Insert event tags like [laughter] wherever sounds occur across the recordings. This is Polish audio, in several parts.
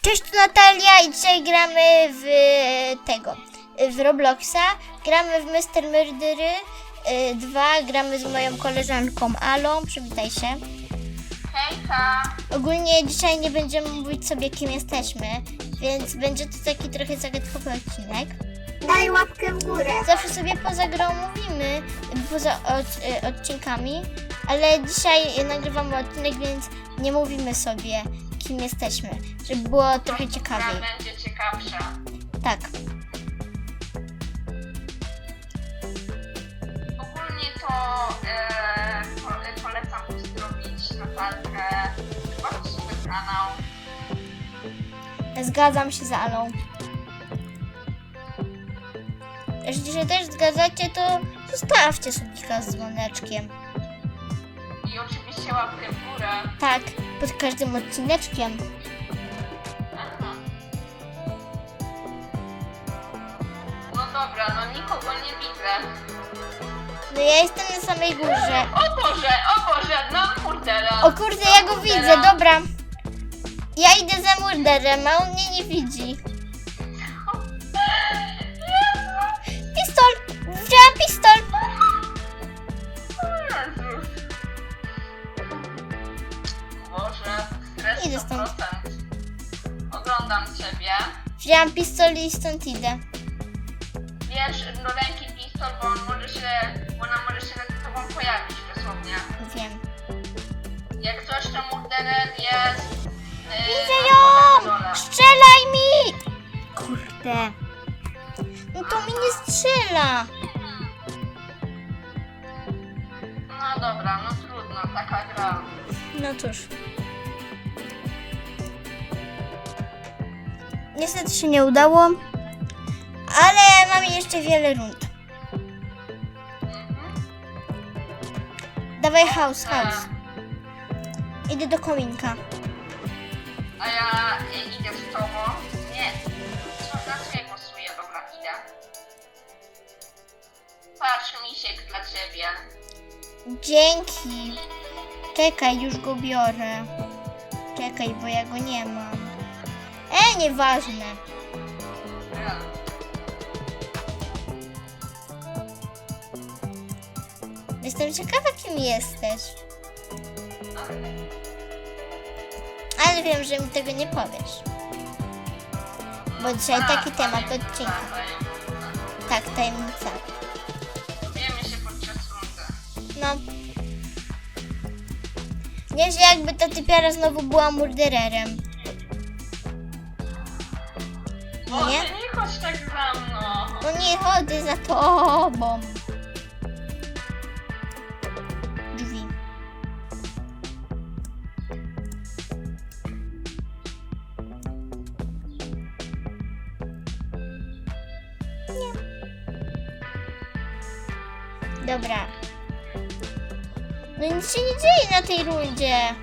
Cześć, tu Natalia i dzisiaj gramy w tego, w Robloxa. Gramy w Mr. Murdery 2, gramy z moją koleżanką Alą, przywitaj się. Hejka! Ogólnie dzisiaj nie będziemy mówić sobie kim jesteśmy, więc będzie to taki trochę zagadkowy odcinek. Daj łapkę w górę. Zawsze sobie poza grą mówimy, poza od, y, odcinkami, ale dzisiaj nagrywamy odcinek, więc nie mówimy sobie kim jesteśmy, żeby było trochę Gra ciekawiej. będzie ciekawsza. Tak. Ogólnie to e, po, e, polecam pozdrowić Natalkę. Bardzo super kanał. Zgadzam się z Alą. Jeśli się też zgadzacie, to zostawcie subika z dzwoneczkiem. I oczywiście łapkę w górę. Tak, pod każdym odcineczkiem. No dobra, no nikogo nie widzę. No ja jestem na samej górze. O Boże, o Boże, no murdera. O kurde, ja go widzę, dobra. Ja idę za murderem, a on mnie nie widzi. Idę stąd. 100%. Oglądam ciebie. Wzięłam pistol i stąd idę. Wiesz, do ręki pistol, bo on może się, bo ona może się nad tobą pojawić dosłownie. Wiem. Jak coś, to murderer jest... Yy, Widzę na ją! dole. Strzelaj mi! Kurde. No to mi nie strzela. No dobra, no trudno, taka gra. No cóż. Niestety się nie udało. Ale mamy jeszcze wiele rund. Dawaj house, house. Idę do kominka. A ja idę z tobą. Nie. Co co ja głosuję? Dobra, idę. Patrz, misiek dla ciebie. Dzięki. Czekaj, już go biorę. Czekaj, bo ja go nie mam. Nieważne. Jestem ciekawa, kim jesteś. Ale wiem, że mi tego nie powiesz. Bo dzisiaj taki temat odcinka. Tak, tajemnica. Wiemy się podczas. No. Nieźle jakby ta typiara znowu była murdererem. Nie? nie chodź tak za mną. No nie chodzę za tobą. Drzwi. Nie. Dobra. No nic się nie dzieje na tej rundzie.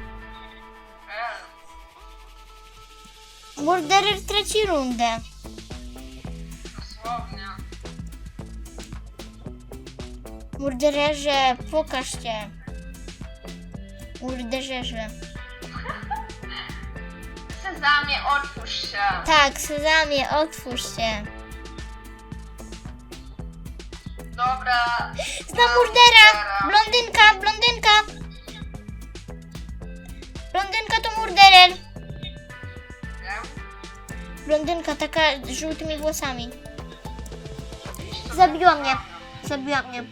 Murderer traci rundę. Dosłownie. Murdererze, pokaż się. Murdererze. [laughs] Sezamie, otwórz się. Tak, Sezamie, otwórz się. Dobra. Znam murdera! Blondynka, blondynka! Blondynka to murderer. Blondynka taka z żółtymi włosami. Zabiła mnie. Zabiła mnie.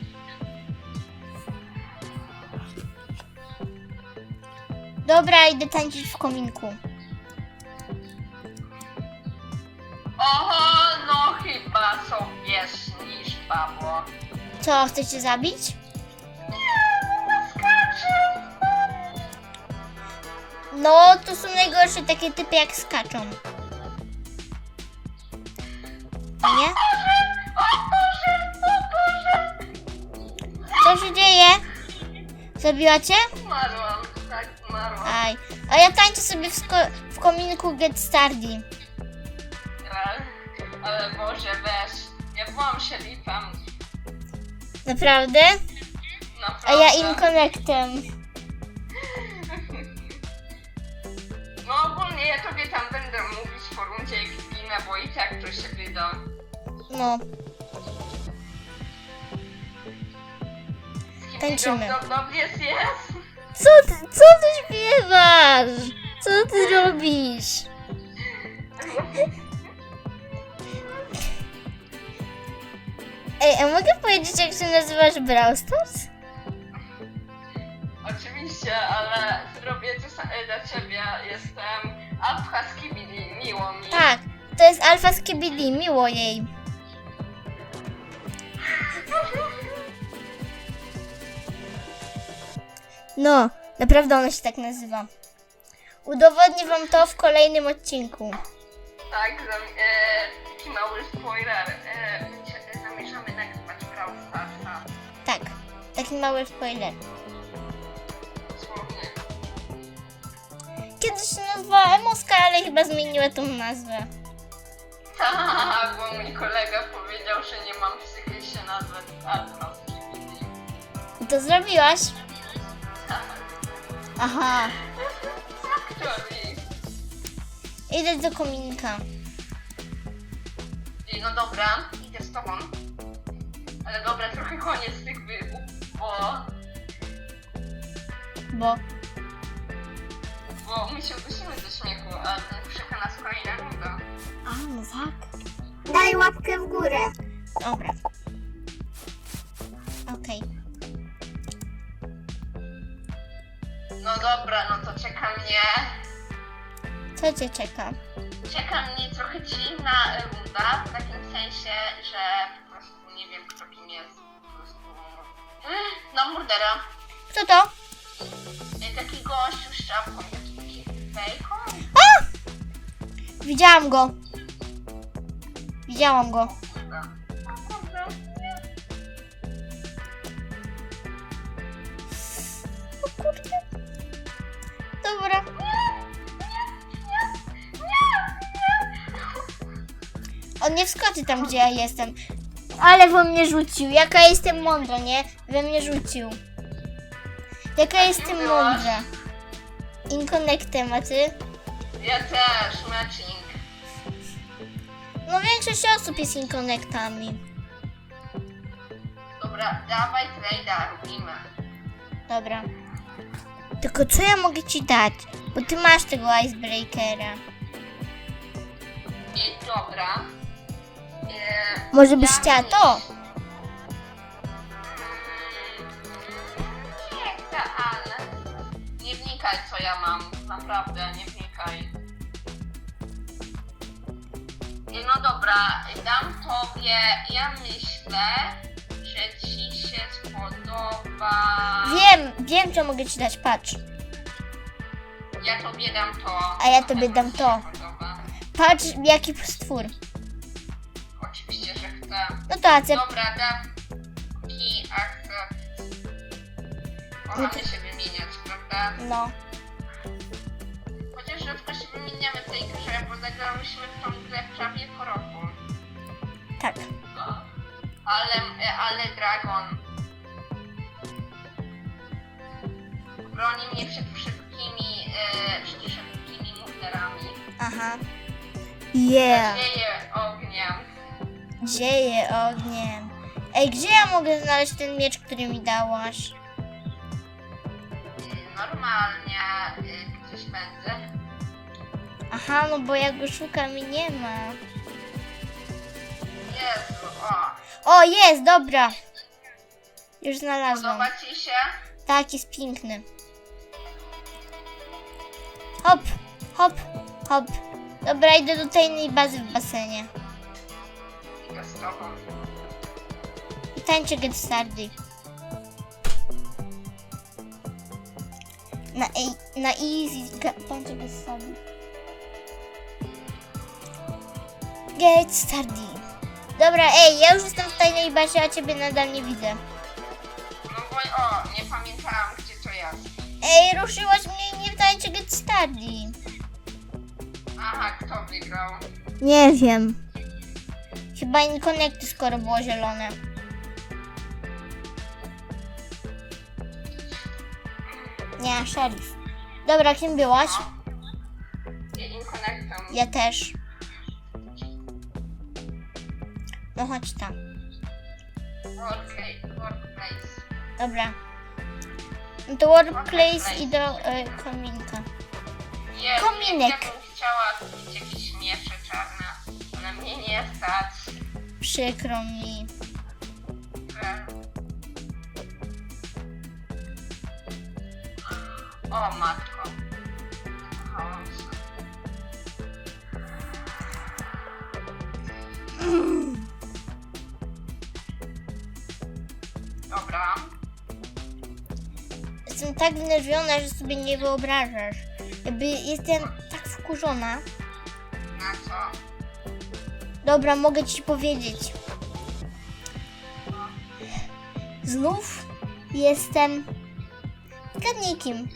Dobra, idę tańczyć w kominku. Oho, no chyba sobie śnisz, Pawło. Co, chcecie zabić? Skacze. No, to są najgorsze takie typy jak skaczą. Zabiła cię? Umarłam, tak, umarłam. Aj. A ja tańczę sobie w, w kominku Get Stardy. Ale, ale Boże, weź. Ja byłam szerifem. Naprawdę? Naprawdę. A ja Inconnectem. [laughs] No ogólnie ja tobie tam będę mówić po rundzie jak zginę, bo i tak to się wyda. No, Tańczymy. Jest, co ty, co ty śpiewasz? Co ty robisz? Ej, a mogę powiedzieć, jak się nazywasz Brawl Stars? Oczywiście, ale zrobię to sa- dla ciebie. Jestem Alfha Skibidi, miło mi. Tak, to jest Alfa Skibidi, miło jej. No, naprawdę ona się tak nazywa. Udowodnię wam to w kolejnym odcinku. Tak, zam, e, taki mały spoiler. E, zamierzamy nagrywać Brawl Starsa. Tak, taki mały spoiler. Dosłownie. Kiedyś się nazywała Emoska, ale chyba zmieniła tą nazwę. Tak, bo mój kolega powiedział, że nie mam psychy się nazwać Skibidi. I to zrobiłaś? Aha, Actually. [laughs] idę do kominka. I no dobra, idę z tobą. Ale dobra, trochę koniec tych wybuchów, bo, Bo, bo my się udusimy ze śmiechu, a czeka nas kolejna runda. a no tak. Daj łapkę w górę. Dobra. No dobra, no to czeka mnie. Co cię czeka? Czeka mnie trochę dziwna runda, w takim sensie, że po prostu nie wiem kto kim jest. Po prostu... No murdera. Kto to? Y, Taki gościu z czapką, taki, taki bacon. Widziałam go. Widziałam go. On nie wskoczy tam, gdzie ja jestem. Ale we mnie rzucił. Jaka jestem mądra, nie? We mnie rzucił. Jaka jestem mądra. Inconnectem, a ty? Ja też, matching. No większość osób jest inconnectami. Dobra, dawaj trade'a, robimy. Dobra. Tylko co ja mogę ci dać? Bo ty masz tego icebreakera. I dobra. Może byś chciała to? Nie chcę, ale... Nie wnikaj co ja mam, naprawdę, nie wnikaj. No dobra, dam tobie, ja myślę, że ci się spodoba... Wiem, wiem co mogę ci dać, patrz. Ja tobie dam to. A ja tobie dam to. Patrz jaki stwór. Chcę. No to acep. Dobra, ki akcept. Kochamy się wymieniać, prawda? No. Chociaż rzadko się wymieniamy w tej grze, bo zagrałyśmy w tą grę prawie po roku. Tak. Ale, ale Dragon broni mnie przed wszystkimi, e, przed wszystkimi murderami. Aha. Yeah. Dzieje ogniem. Dzieje ogniem. Ej, gdzie ja mogę znaleźć ten miecz, który mi dałaś? E, Normalnie e, gdzieś będzie. Aha, no bo ja go szukam i nie ma. Jezu, o. O, jest, dobra. Już znalazłam. Podoba ci się? Tak, jest piękny. Hop, hop, hop. Dobra, idę do tajnej bazy w basenie. I tańczę Get Stardy. Na, na easy ga- tańczę Get Stardy. Get Stardy. Dobra, ej, ja już jestem w tajnej bazie, a ciebie nadal nie widzę. No bo o, nie pamiętałam gdzie to jest. Ej, ruszyłaś mnie i nie tańczę Get Stardy. Aha, kto wygrał? Nie wiem. Chyba Inconnecty, skoro było zielone. Nie, szerif. Dobra, kim byłaś? I Inko Ja też. No chodź tam. Workplace. workplace. Dobra. No to workplace i do e, kominka. Jezu, Kominek. Ja bym chciała kupić jakieś miecze czarne, ale mnie nie stać. Przykro mi. O matko. Chaos. Dobra. Jestem tak wnerwiona, że sobie nie wyobrażasz. Jakby jestem tak wkurzona. Na co? Dobra, mogę ci powiedzieć. Znów jestem gadnikiem.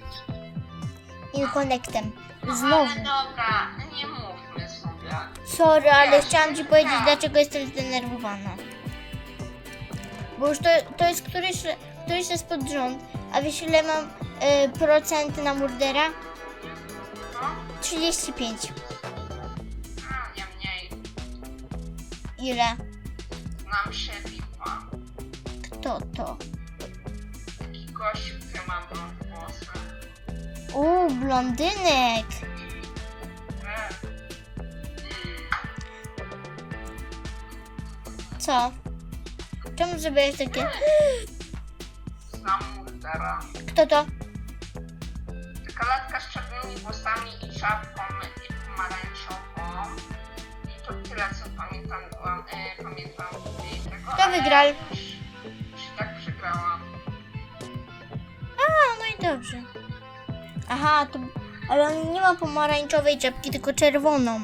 Inkonektem. Znowu. Ale dobra, nie mówmy sobie. Sorry, ale chciałam ci powiedzieć, tak. dlaczego jestem zdenerwowana. Bo już to, to jest któryś, któryś raz pod rząd. A wiesz ile mam e, procent na murdera? No? 35. Ile? Znam szefipa. Kto to? Taki gościu, który ma blond włosy. Uuu, blondynek. Co? Czemu zrobiłeś takie? Znam Murdera. Kto to? Taka latka z czarnymi włosami i czapką i pomarańczową. I to tyle, co pamiętam. E, pamiętam jej tego. Kto ale wygrał? Tak przegrałam. A, no i dobrze. Aha, to... Ale on nie ma pomarańczowej czapki, tylko czerwoną.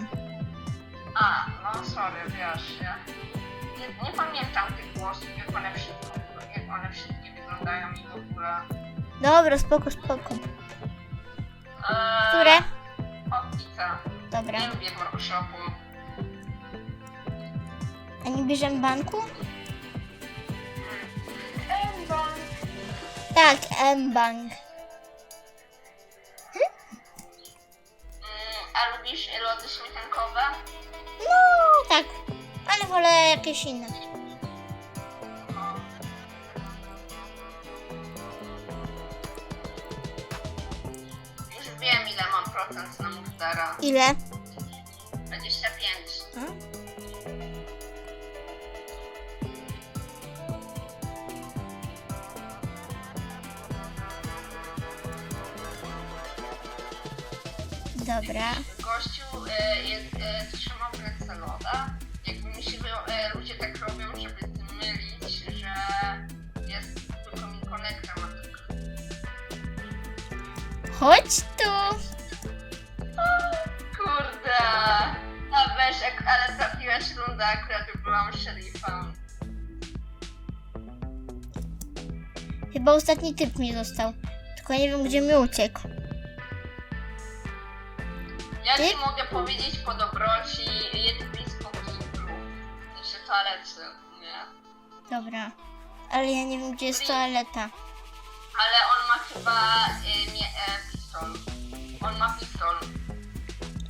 A, no sorry, wiesz, ja nie, nie pamiętam tych włosów, jak one wszystko, jak one wszystkie wyglądają i w ogóle. Dobra, spoko, spoko. Eee, Które? O, pizza. Dobra. Nie lubię workshopu. A nie bierzemy banku? M-Bank. Tak, M-Bank. Mm, a lubisz lody śmietankowe? No, tak. Ale wolę jakieś inne. Już wiem ile mam procent na Murdera. Ile? 25. Hmm? Dobra. Gościu e, jest, e, trzymał ręce loda. Jakby mi się e, ludzie tak robią, żeby zmylić, że jest tylko mi konekta ma tak. Chodź tu. Kurde! A weź, ak- ale trafiłaś rundę akurat byłam szerifem. Chyba ostatni typ mi został. Tylko nie wiem, gdzie mi uciekł. Ja ci mogę powiedzieć po dobroci, jest blisko kiblu. Znaczy toalety, nie? Dobra. Ale ja nie wiem, gdzie jest toaleta. Ale on ma chyba e, nie, e, pistol. On ma pistol.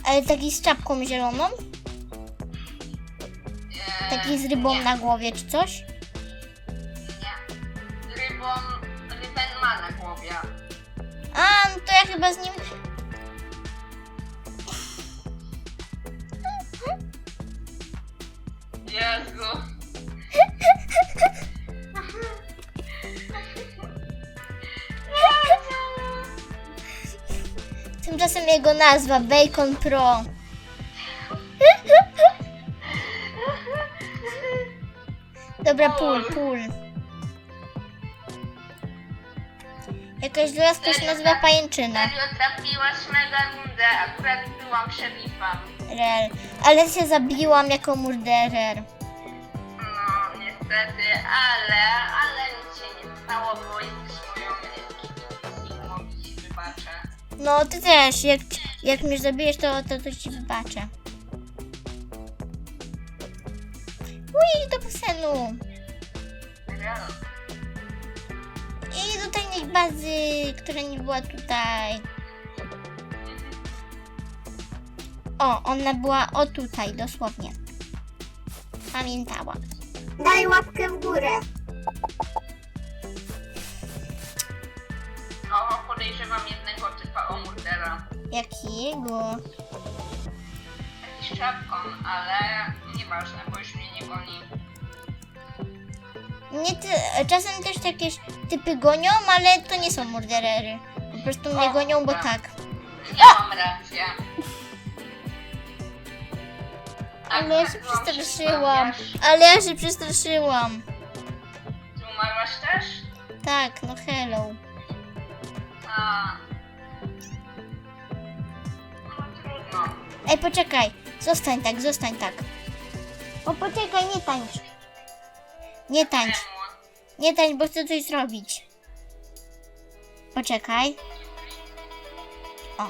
Ale taki z czapką zieloną? E, Taki z rybą nie. na głowie czy coś? Nie. Rybą, rybę ma na głowie. A, no to ja chyba z nim... Tymczasem jego nazwa Bacon Pro. Dobra, pól, pól. Jakaś laska się nazywa Pajęczyna. Serio trafiłaś mega rundę, akurat byłam szerifem. Rel. Ale się zabiłam jako murderer. No, niestety, ale, ale nic się nie stało, bo No, ty też. Jak, jak mnie zabijesz, to, to, to ci wybaczę. Uj, do basenu. I do tajnej bazy, która nie była tutaj. O, ona była o tutaj, dosłownie. Pamiętałam. Daj łapkę w górę. Jakiego? Jakiś czapką, ale nieważne, bo już mnie nie goni. Mnie ty, czasem też jakieś typy gonią, ale to nie są murderery. Po prostu mnie O, gonią, bo dobra. tak. Miałam rację. Tak, Ale ja się tak byłam przestraszyłam. Ale ja się przestraszyłam. Ty umarłaś też? Tak, no hello. A. Ej, poczekaj. Zostań tak, zostań tak. O, poczekaj, nie tańcz. Nie tańcz. Nie tańcz, bo chcę coś zrobić. Poczekaj. O,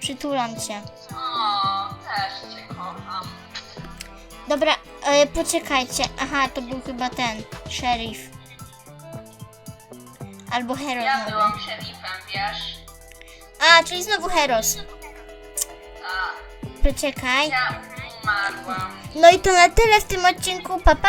przytulam cię. O, też cię kocham. Dobra, e, poczekajcie. Aha, to był chyba ten, szerif. Albo Heros. Ja byłam szerifem, wiesz? A, czyli znowu Heros. Tak. Poczekaj. Ja umarłam. No i to na tyle w tym odcinku. Pa, pa!